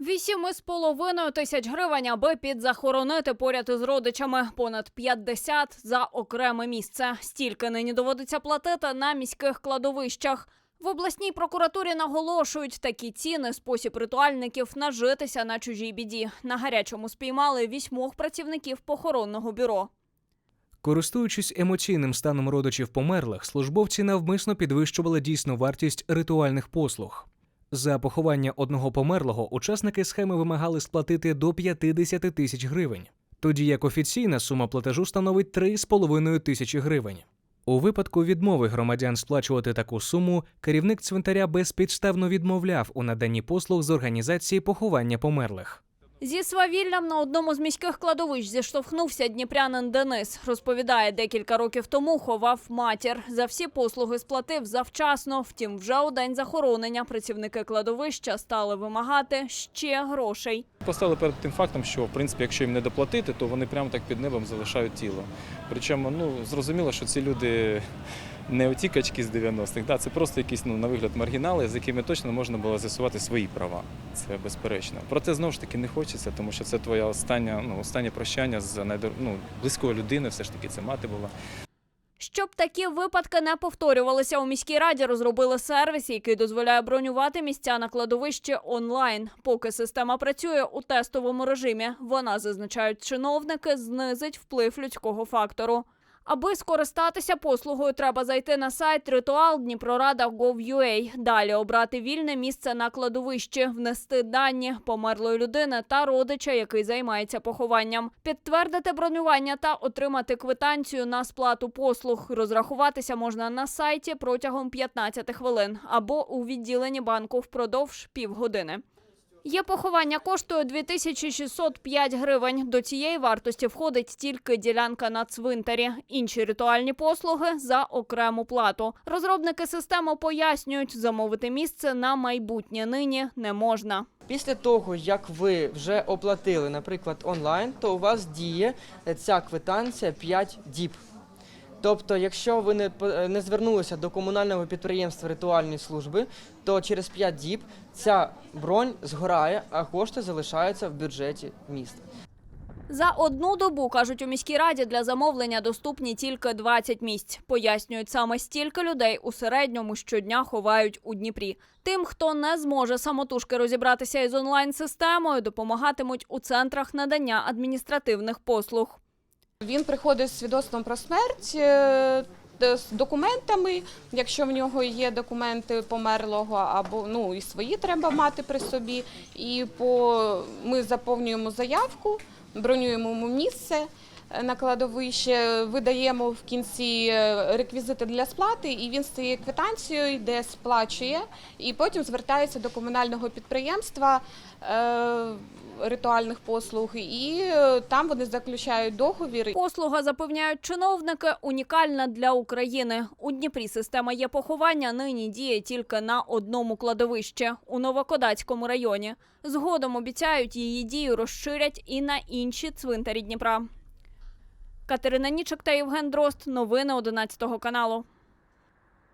Вісім із половиною тисяч гривень, аби підзахоронити поряд із родичами. Понад 50 за окреме місце. Стільки нині доводиться платити на міських кладовищах. В обласній прокуратурі наголошують, такі ціни спосіб ритуальників нажитися на чужій біді. На гарячому спіймали вісьмох працівників похоронного бюро. Користуючись емоційним станом родичів померлих, службовці навмисно підвищували дійсну вартість ритуальних послуг. За поховання одного померлого учасники схеми вимагали сплатити до 50 тисяч гривень, тоді як офіційна сума платежу становить 3,5 тисячі гривень. У випадку відмови громадян сплачувати таку суму, керівник цвинтаря безпідставно відмовляв у наданні послуг з організації поховання померлих. Зі свавіллям на одному з міських кладовищ зіштовхнувся дніпрянин Денис. Розповідає, декілька років тому ховав матір. За всі послуги сплатив завчасно. Втім, вже у день захоронення працівники кладовища стали вимагати ще грошей. Поставили перед тим фактом, що в принципі, якщо їм не доплатити, то вони прямо так під небом залишають тіло. Причому ну зрозуміло, що ці люди не оті качки з 90-х, да, це просто якісь ну, на вигляд маргінали, з якими точно можна було з'ясувати свої права. Це безперечно. Проте знову ж таки не хочеться, тому що це твоя остання, ну, останнє прощання з найдор... ну, близькою людиною, все ж таки це мати була. Щоб такі випадки не повторювалися, у міській раді розробили сервіс, який дозволяє бронювати місця на кладовищі онлайн. Поки система працює у тестовому режимі, вона зазначають чиновники, знизить вплив людського фактору. Аби скористатися послугою, треба зайти на сайт Ритуал Дніпрорада.gov.ua, Далі обрати вільне місце на кладовищі, внести дані померлої людини та родича, який займається похованням, підтвердити бронювання та отримати квитанцію на сплату послуг. Розрахуватися можна на сайті протягом 15 хвилин або у відділенні банку впродовж півгодини. Є поховання коштує 2605 гривень. До цієї вартості входить тільки ділянка на цвинтарі. Інші ритуальні послуги за окрему плату. Розробники системи пояснюють, замовити місце на майбутнє нині не можна. Після того, як ви вже оплатили, наприклад, онлайн, то у вас діє ця квитанція 5 діб. Тобто, якщо ви не, е, не звернулися до комунального підприємства ритуальної служби, то через 5 діб ця бронь згорає, а кошти залишаються в бюджеті міста. За одну добу кажуть у міській раді для замовлення доступні тільки 20 місць. Пояснюють, саме стільки людей у середньому щодня ховають у Дніпрі. Тим, хто не зможе самотужки розібратися із онлайн-системою, допомагатимуть у центрах надання адміністративних послуг. Він приходить з свідоцтвом про смерть. е, З документами, якщо в нього є документи померлого, або ну і свої треба мати при собі. І по ми заповнюємо заявку, бронюємо йому місце е, на кладовище, видаємо в кінці е, реквізити для сплати, і він цією квитанцією йде, сплачує, і потім звертається до комунального підприємства. Ритуальних послуг, і е, там вони заключають договір. Послуга, запевняють чиновники, унікальна для України. У Дніпрі система є поховання нині діє тільки на одному кладовищі у Новокодацькому районі. Згодом обіцяють її дію розширять і на інші цвинтарі Дніпра. Катерина Нічик та Євген Дрозд. Новини 11 каналу.